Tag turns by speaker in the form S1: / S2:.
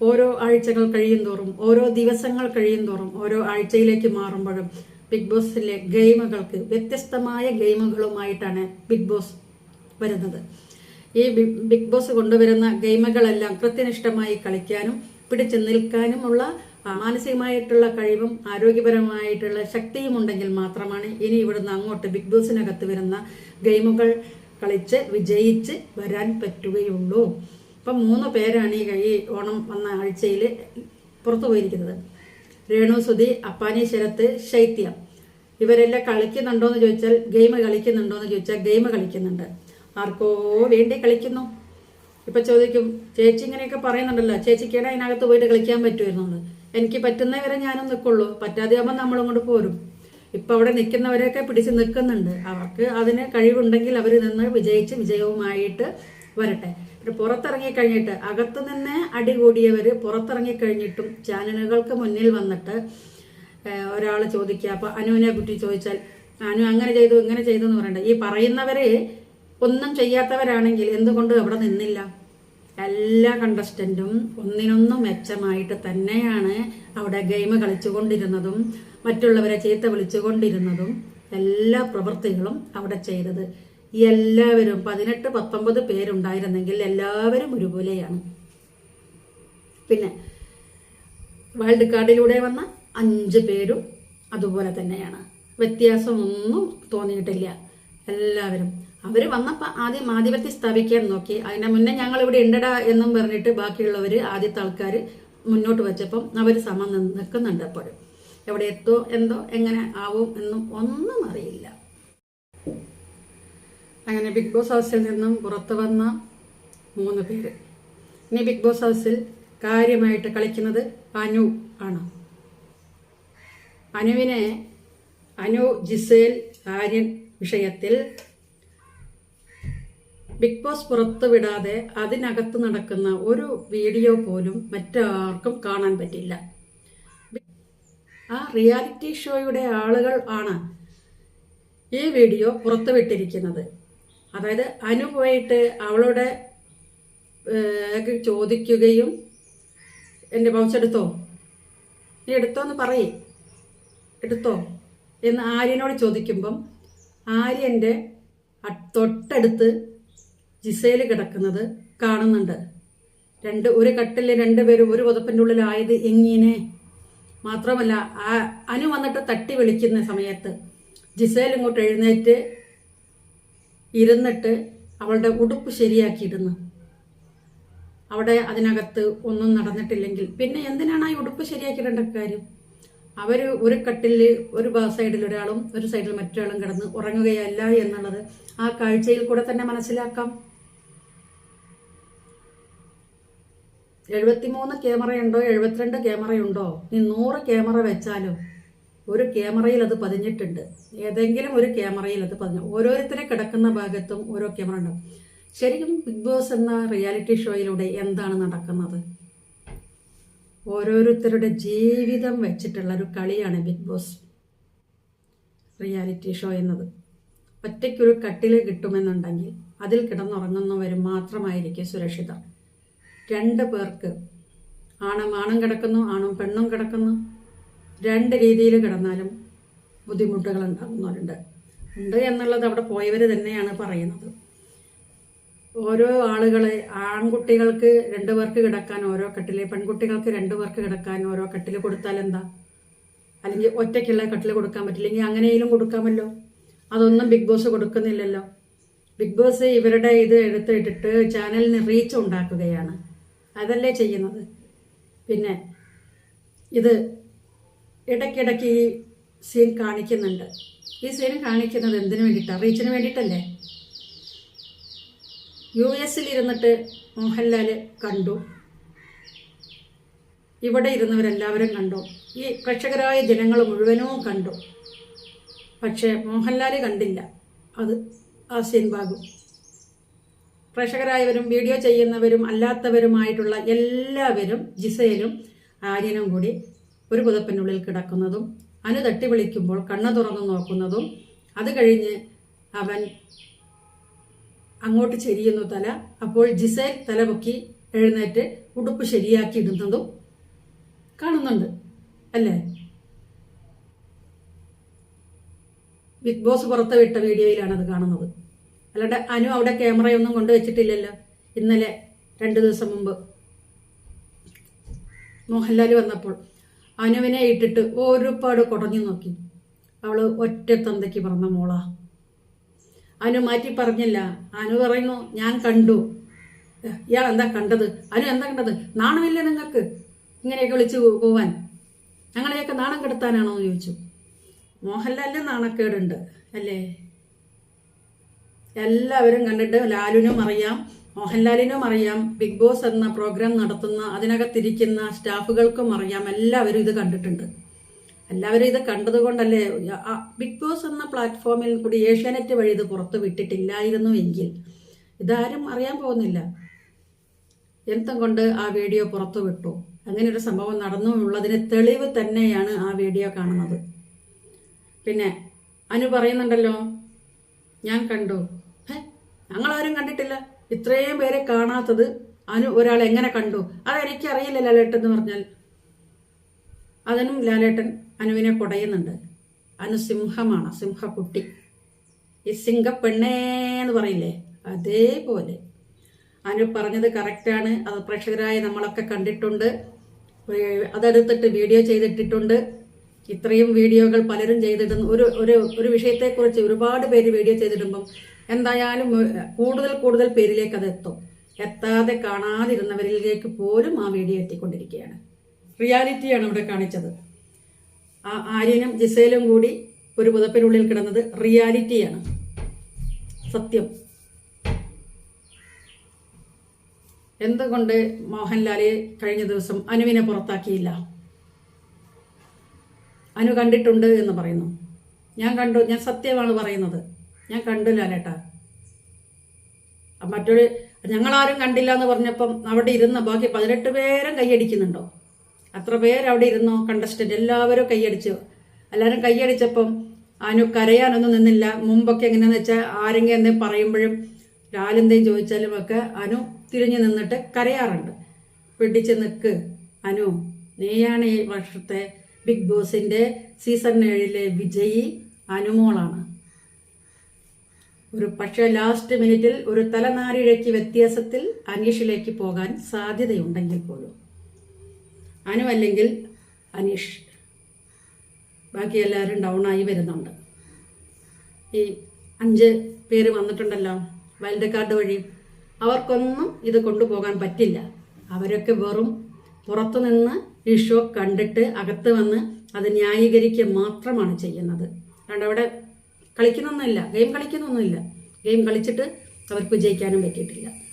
S1: ഓരോ ആഴ്ചകൾ കഴിയും തോറും ഓരോ ദിവസങ്ങൾ കഴിയും തോറും ഓരോ ആഴ്ചയിലേക്ക് മാറുമ്പോഴും ബിഗ് ബോസിലെ ഗെയിമുകൾക്ക് വ്യത്യസ്തമായ ഗെയിമുകളുമായിട്ടാണ് ബിഗ് ബോസ് വരുന്നത്. ഈ ബിഗ് ബോസ് കൊണ്ടുവരുന്ന ഗെയിമുകളെല്ലാം കൃത്യനിഷ്ഠമായി കളിക്കാനും പിടിച്ചു നിൽക്കാനുമുള്ള മാനസികമായിട്ടുള്ള കഴിവും ആരോഗ്യപരമായിട്ടുള്ള ശക്തിയും ഉണ്ടെങ്കിൽ മാത്രമാണ് ഇനി ഇവിടുന്ന് അങ്ങോട്ട് ബിഗ് ബോസിനകത്ത് വരുന്ന ഗെയിമുകൾ കളിച്ച് വിജയിച്ച് വരാൻ പറ്റുകയുള്ളൂ. ഇപ്പം മൂന്ന് പേരാണ് ഈ ഈ ഓണം വന്ന ആഴ്ചയിൽ പുറത്തു പോയിരിക്കുന്നത്. രേണു സുധി അപ്പാനി ശരത്ത് ശൈത്യം. ഇവരെല്ലാം കളിക്കുന്നുണ്ടോ എന്ന് ചോദിച്ചാൽ ഗെയിം കളിക്കുന്നുണ്ടോ എന്ന് ചോദിച്ചാൽ ഗെയിം കളിക്കുന്നുണ്ട്. ആർക്കോ വേണ്ടി കളിക്കുന്നു. ഇപ്പം ചോദിക്കും ചേച്ചി ഇങ്ങനെയൊക്കെ പറയുന്നുണ്ടല്ലോ ചേച്ചിക്കേടെ അതിനകത്ത് പോയിട്ട് കളിക്കാൻ പറ്റുമായിരുന്നു എനിക്ക് പറ്റുന്നവരെ ഞാനും നിൽക്കുള്ളൂ പറ്റാതെ ആകുമ്പോൾ നമ്മളും കൊണ്ട് പോരും. ഇപ്പം അവിടെ നിൽക്കുന്നവരെയൊക്കെ പിടിച്ച് നിൽക്കുന്നുണ്ട്. അവർക്ക് അതിന് കഴിവുണ്ടെങ്കിൽ അവർ നിന്ന് വിജയിച്ച് വിജയവുമായിട്ട് വരട്ടെ. പിന്നെ പുറത്തിറങ്ങി കഴിഞ്ഞിട്ട് അകത്തു നിന്ന് അടികൂടിയവര് പുറത്തിറങ്ങി കഴിഞ്ഞിട്ടും ചാനലുകൾക്ക് മുന്നിൽ വന്നിട്ട് ഒരാൾ ചോദിക്കുക അപ്പോൾ അനുവിനെ കുട്ടി ചോദിച്ചാൽ അനു അങ്ങനെ ചെയ്തു ഇങ്ങനെ ചെയ്തു എന്ന് പറയണ്ട. ഈ പറയുന്നവരെ ഒന്നും ചെയ്യാത്തവരാണെങ്കിൽ എന്തുകൊണ്ട് അവിടെ നിന്നില്ല? എല്ലാ കണ്ടസ്റ്റന്റും ഒന്നിനൊന്നും മെച്ചമായിട്ട് തന്നെയാണ് അവിടെ ഗെയിം കളിച്ചുകൊണ്ടിരുന്നതും മറ്റുള്ളവരെ ചീത്ത വിളിച്ചുകൊണ്ടിരുന്നതും എല്ലാ പ്രവൃത്തികളും അവിടെ ചെയ്തത്. എല്ലാവരും പതിനെട്ട് പത്തൊമ്പത് പേരുണ്ടായിരുന്നെങ്കിൽ എല്ലാവരും ഒരുപോലെയാണ്. പിന്നെ വൈൽഡ് കാർഡിലൂടെ വന്ന അഞ്ച് പേരും അതുപോലെ തന്നെയാണ്. വ്യത്യാസമൊന്നും തോന്നിയിട്ടില്ല. എല്ലാവരും. അവർ വന്നപ്പോൾ ആദ്യം ആധിപത്യം സ്ഥാപിക്കാൻ നോക്കി. അതിന് മുന്നേ ഞങ്ങൾ ഇവിടെ ഉണ്ടടാ എന്നും പറഞ്ഞിട്ട് ബാക്കിയുള്ളവർ ആദ്യത്തെ ആൾക്കാർ മുന്നോട്ട് വെച്ചപ്പം അവർ സമം നിൽക്കുന്നുണ്ട് എവിടെ എത്തോ എന്തോ എങ്ങനെ ആവും എന്നും ഒന്നും അറിയില്ല. അങ്ങനെ ബിഗ് ബോസ് ഹൗസിൽ നിന്നും പുറത്തു വന്ന മൂന്ന് പേര്. ഇനി ബിഗ് ബോസ് ഹൗസിൽ കാര്യമായിട്ട് കളിക്കുന്നത് അനു ആണ്. അനുവിനെ അനു ജിസേൽ ആര്യൻ വിഷയത്തിൽ ബിഗ് ബോസ് പുറത്തുവിടാതെ അതിനകത്ത് നടക്കുന്ന ഒരു വീഡിയോ പോലും മറ്റാർക്കും കാണാൻ പറ്റില്ല. ആ റിയാലിറ്റി ഷോയുടെ ആളുകൾ ആണ് ഈ വീഡിയോ പുറത്തുവിട്ടിരിക്കുന്നത് അതായത് അനു പോയിട്ട് അവളുടെ ചോദിക്കുകയും എന്റെ പൗച്ച് എടുത്തോ? നീ എടുത്തോ എന്ന് പറയേ. എടുത്തോ? എന്ന് ആര്യനോട് ചോദിക്കുമ്പം ആര്യന്റെ തൊട്ടടുത്ത് ജിസയിൽ കിടക്കുന്നത് കാണുന്നുണ്ട്. രണ്ട് ഒരു കട്ടിൽ രണ്ടുപേരും ഒരു പുതപ്പിന്റെ ഉള്ളിലായത് എങ്ങനെ? മാത്രമല്ല അനു വന്നിട്ട് തട്ടി വിളിക്കുന്ന സമയത്ത് ജിസേൽ ഇങ്ങോട്ട് എഴുന്നേറ്റ് ഇരുന്നിട്ട് അവളുടെ ഉടുപ്പ് ശരിയാക്കിയിടുന്നു. അവിടെ അതിനകത്ത് ഒന്നും നടന്നിട്ടില്ലെങ്കിൽ പിന്നെ എന്തിനാണ് ആ ഉടുപ്പ് ശരിയാക്കിയിടേണ്ട കാര്യം? അവർ ഒരു കട്ടിൽ ഒരു സൈഡിൽ ഒരാളും ഒരു സൈഡിൽ മറ്റൊരാളും കിടന്ന് ഉറങ്ങുകയല്ല എന്നുള്ളത് ആ കാഴ്ചയിൽ കൂടെ തന്നെ മനസ്സിലാക്കാം. എഴുപത്തിമൂന്ന് ക്യാമറയുണ്ടോ? എഴുപത്തിരണ്ട് ക്യാമറയുണ്ടോ? നീ നൂറ് ക്യാമറ വെച്ചാലും ഒരു ക്യാമറയിൽ അത് പതിഞ്ഞിട്ടുണ്ട്. ഏതെങ്കിലും ഒരു ക്യാമറയിൽ അത് പതിഞ്ഞു. ഓരോരുത്തരെ കിടക്കുന്ന ഭാഗത്തും ഓരോ ക്യാമറ ഉണ്ടാവും. ശരിക്കും ബിഗ് ബോസ് എന്ന റിയാലിറ്റി ഷോയിലൂടെ എന്താണ് നടക്കുന്നത്? ഓരോരുത്തരുടെ ജീവിതം വെച്ചിട്ടുള്ള ഒരു കളിയാണ് ബിഗ് ബോസ് റിയാലിറ്റി ഷോ എന്നത്. ഒറ്റയ്ക്കൊരു കട്ടിൽ കിട്ടുമെന്നുണ്ടെങ്കിൽ അതിൽ കിടന്നുറങ്ങുന്നവർ മാത്രമായിരിക്കും സുരക്ഷിതം രണ്ട് പേർക്ക് ആണും ആണും കിടക്കുന്നു ആണും പെണ്ണും കിടക്കുന്നു. രണ്ട് രീതിയിൽ കിടന്നാലും ബുദ്ധിമുട്ടുകൾ ഉണ്ടാകുന്നവരുണ്ട് ഉണ്ട് എന്നുള്ളത് അവിടെ പോയവർ തന്നെയാണ് പറയുന്നത്. ഓരോ ആളുകളെ ആൺകുട്ടികൾക്ക് രണ്ടു പേർക്ക് കിടക്കാൻ ഓരോ കട്ടിൽ പെൺകുട്ടികൾക്ക് രണ്ടു പേർക്ക് കിടക്കാൻ ഓരോ കെട്ടിൽ കൊടുത്താൽ എന്താ? അല്ലെങ്കിൽ ഒറ്റയ്ക്കുള്ള കെട്ടിൽ കൊടുക്കാൻ പറ്റില്ലെങ്കിൽ അങ്ങനെയും കൊടുക്കാമല്ലോ? അതൊന്നും ബിഗ് ബോസ് കൊടുക്കുന്നില്ലല്ലോ? ബിഗ് ബോസ് ഇവരുടെ ഇത് എടുത്തിട്ടിട്ട് ചാനലിന് റീച്ച് ഉണ്ടാക്കുകയാണ്. അതല്ലേ ചെയ്യുന്നത്? പിന്നെ ഇത് ഇടയ്ക്കിടയ്ക്ക് ഈ സീൻ കാണിക്കുന്നുണ്ട്. ഈ സീൻ കാണിക്കുന്നത് എന്തിനു വേണ്ടിയിട്ടാണ് റീച്ചിന് വേണ്ടിയിട്ടല്ലേ? യു എസിൽ ഇരുന്നിട്ട് മോഹൻലാൽ കണ്ടു. ഇവിടെ ഇരുന്നവരെല്ലാവരും കണ്ടു. ഈ പ്രേക്ഷകരായ ജനങ്ങൾ മുഴുവനും കണ്ടു. പക്ഷേ മോഹൻലാൽ കണ്ടില്ല. അത് ആ സീൻ ഭാഗം. പ്രേക്ഷകരായവരും വീഡിയോ ചെയ്യുന്നവരും അല്ലാത്തവരുമായിട്ടുള്ള എല്ലാവരും ജിസയിലും ആര്യനും കൂടി ഒരു പുതപ്പിനുള്ളിൽ കിടക്കുന്നതും അനു തട്ടി വിളിക്കുമ്പോൾ കണ്ണു തുറന്നു നോക്കുന്നതും അത് കഴിഞ്ഞ് അവൻ അങ്ങോട്ട് ചെരിയുന്നു തല. അപ്പോൾ ജിസേൽ തലപൊക്കി എഴുന്നേറ്റ് ഉടുപ്പ് ശരിയാക്കി ഇടുന്നതും കാണുന്നുണ്ട് അല്ലേ? ബിഗ് ബോസ് പുറത്ത് വിട്ട വീഡിയോയിലാണ് അത് കാണുന്നത്. അല്ലാണ്ട് അനു അവിടെ ക്യാമറയൊന്നും കൊണ്ടുവച്ചിട്ടില്ലല്ലോ ഇന്നലെ രണ്ട് ദിവസം മുമ്പ് മോഹൻലാൽ വന്നപ്പോൾ. അനുവിനെ ഇട്ടിട്ട് ഒരുപാട് കുടഞ്ഞു നോക്കി. അവൾ ഒറ്റ തന്തയ്ക്ക് പറഞ്ഞ മോളാ. അനു മാറ്റി പറഞ്ഞില്ല. അനു പറയുന്നു ഞാൻ കണ്ടു. ഇയാൾ എന്താ കണ്ടത്? അനു എന്താ കണ്ടത്? നാണമില്ല നിങ്ങൾക്ക്? ഇങ്ങനെയൊക്കെ വിളിച്ചു പോവാൻ. ഞങ്ങളെയൊക്കെ നാണം കെടുത്താനാണോ? എന്ന് ചോദിച്ചു. മോഹൻലാലിന് നാണക്കേടുണ്ട് അല്ലേ? എല്ലാവരും കണ്ടിട്ട് ലാലുനും അറിയാം മോഹൻലാലിനും അറിയാം ബിഗ് ബോസ് എന്ന പ്രോഗ്രാം നടത്തുന്ന അതിനകത്തിരിക്കുന്ന സ്റ്റാഫുകൾക്കും അറിയാം എല്ലാവരും ഇത് കണ്ടിട്ടുണ്ട്. എല്ലാവരും ഇത് കണ്ടതുകൊണ്ടല്ലേ ബിഗ് ബോസ് എന്ന പ്ലാറ്റ്ഫോമിൽ കൂടി ഏഷ്യാനെറ്റ് വഴി ഇത് പുറത്ത് വിട്ടിട്ടില്ലായിരുന്നു എങ്കിൽ ഇതാരും അറിയാൻ പോകുന്നില്ല. എന്തും കൊണ്ട് ആ വീഡിയോ പുറത്തു വിട്ടു. അങ്ങനെ ഒരു സംഭവം നടന്നു എന്നുള്ളതിന് തെളിവ് തന്നെയാണ് ആ വീഡിയോ കാണുന്നത്. പിന്നെ അനു പറയുന്നുണ്ടല്ലോ ഞാൻ കണ്ടു. ഞങ്ങളാരും കണ്ടിട്ടില്ല. ഇത്രയും പേരെ കാണാത്തത് അനു ഒരാൾ എങ്ങനെ കണ്ടു? അതെനിക്ക് അറിയില്ല ലാലേട്ടൻ എന്ന് പറഞ്ഞാൽ. അതിനും ലാലേട്ടൻ അനുവിനെ കൊടയുന്നുണ്ട്. അനു സിംഹമാണ് സിംഹക്കുട്ടി. ഈ സിംഹപ്പെണ്ണേ എന്ന് പറയില്ലേ? അതേപോലെ. അനു പറഞ്ഞത് കറക്റ്റാണ് അത് പ്രേക്ഷകരായ നമ്മളൊക്കെ കണ്ടിട്ടുണ്ട്. അതെടുത്തിട്ട് വീഡിയോ ചെയ്തിട്ടിട്ടുണ്ട്. ഇത്രയും വീഡിയോകൾ പലരും ചെയ്തിടുന്നു. ഒരു ഒരു ഒരു വിഷയത്തെക്കുറിച്ച് ഒരുപാട് പേര് വീഡിയോ ചെയ്തിടുമ്പം എന്തായാലും കൂടുതൽ കൂടുതൽ പേരിലേക്ക് അത് എത്തും. എത്താതെ കാണാതിരുന്നവരിലേക്ക് പോലും ആ വീഡിയോ എത്തിക്കൊണ്ടിരിക്കുകയാണ്. റിയാലിറ്റിയാണ് ഇവിടെ കാണിച്ചത്. ആ ആര്യനും ജിസേലും കൂടി ഒരു പുതപ്പിനുള്ളിൽ കിടന്നത് റിയാലിറ്റിയാണ്. സത്യം. എന്തുകൊണ്ട് മോഹൻലാലെ കഴിഞ്ഞ ദിവസം അനുവിനെ പുറത്താക്കിയില്ല? അനു കണ്ടിട്ടുണ്ട് എന്ന് പറയുന്നു. ഞാൻ കണ്ടു ഞാൻ സത്യമാണ് പറയുന്നത്. ഞാൻ കണ്ടില്ല അ, മറ്റൊരു ഞങ്ങളാരും കണ്ടില്ല എന്ന് പറഞ്ഞപ്പം അവിടെ ഇരുന്ന ബാക്കി പതിനെട്ട് പേരും കൈയടിക്കുന്നുണ്ടോ? അത്ര പേരവിടെ ഇരുന്നോ? കണ്ടസ്റ്റന്റ് എല്ലാവരും കൈയടിച്ചു. എല്ലാവരും കൈയടിച്ചപ്പം അനു കരയാനൊന്നും നിന്നില്ല. മുമ്പൊക്കെ എങ്ങനെയാന്ന് വെച്ചാൽ ആരെങ്കിലും എന്തെങ്കിലും പറയുമ്പോഴും ലാലെന്തേലും ചോദിച്ചാലും ഒക്കെ അനു തിരിഞ്ഞു നിന്നിട്ട് കരയാറുണ്ട്. പിടിച്ച് നിൽക്ക് അനു. നീയാണ് ഈ വർഷത്തെ ബിഗ് ബോസിന്റെ സീസൺ ഏഴിലെ വിജയി അനുമോളാണ്. ഒരു പക്ഷേ ലാസ്റ്റ് മിനിറ്റിൽ ഒരു തലനാരിഴയ്ക്ക് വ്യത്യാസത്തിൽ അനീഷിലേക്ക് പോകാൻ സാധ്യതയുണ്ടെങ്കിൽ പോലും. അനു അല്ലെങ്കിൽ അനീഷ്. ബാക്കി എല്ലാവരും ഡൗൺ ആയി വരുന്നുണ്ട്. ഈ അഞ്ച് പേര് വന്നിട്ടുണ്ടല്ലോ വൈൽഡ് കാർഡ് വഴി. അവർക്കൊന്നും ഇത് കൊണ്ടുപോകാൻ പറ്റില്ല. അവരൊക്കെ വെറും പുറത്തുനിന്ന് ഈ ഷോ കണ്ടിട്ട് അകത്ത് വന്ന് അത് ന്യായീകരിക്കുക മാത്രമാണ് ചെയ്യുന്നത്. അതുകൊണ്ട് അവിടെ കളിക്കുന്നൊന്നുമില്ല. ഗെയിം കളിക്കുന്നൊന്നുമില്ല. ഗെയിം കളിച്ചിട്ട് അവർക്ക് വിജയിക്കാനും പറ്റിയിട്ടില്ല.